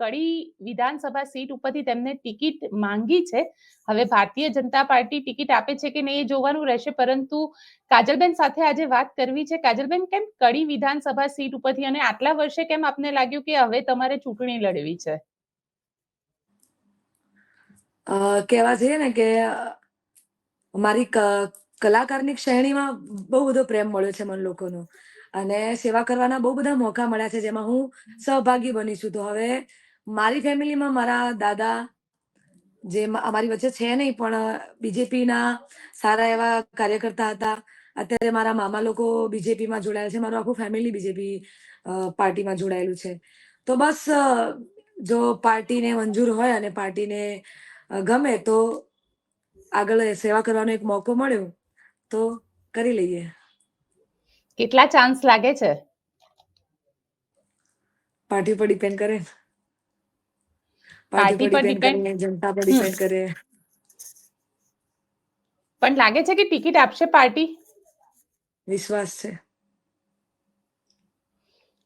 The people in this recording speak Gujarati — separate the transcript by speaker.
Speaker 1: કડી વિધાનસભા સીટ ઉપરથી તેમને ટિકિટ માંગી છે. હવે ભારતીય જનતા પાર્ટી ટિકિટ આપે છે કે નહીં એ જોવાનું રહેશે, પરંતુ કાજલબેન સાથે આજે વાત કરવી છે. કાજલબેન, કેમ કડી વિધાનસભા સીટ ઉપરથી અને આટલા વર્ષે કેમ આપને લાગ્યું કે હવે તમારે ચૂંટણી લડવી છે?
Speaker 2: કહેવા જઈએ ને કે મારી કલાકારની શ્રેણીમાં બહુ બધો પ્રેમ મળ્યો છે મને લોકોનો. અને સેવા કરવાના બહુ બધા મોકા મળ્યા છે, જેમાં હું સહભાગી બની છું. તો હવે મારી ફેમિલીમાં મારા દાદા જે અમારી વચ્ચે છે નહીં પણ બીજેપીના સારા એવા કાર્યકર્તા હતા. અત્યારે મારા મામા લોકો બીજેપીમાં જોડાયેલા છે. મારું આખું ફેમિલી બીજેપી પાર્ટીમાં જોડાયેલું છે. તો બસ જો પાર્ટીને મંજૂર હોય અને પાર્ટીને ગમે તો આગળ સેવા કરવાનો એક મોકો મળ્યો તો કરી લઈએ.
Speaker 1: કેટલા ચાન્સ લાગે છે?
Speaker 2: પાર્ટી પર ડિપેન્ડ કરે.
Speaker 1: પાર્ટી
Speaker 2: પાર્ટી
Speaker 1: પર
Speaker 2: પર ડિપેન્ડ જનતા પર ડિપેન્ડ કરે.
Speaker 1: પણ લાગે છે કે ટિકિટ આપશે પાર્ટી?
Speaker 2: વિશ્વાસ છે.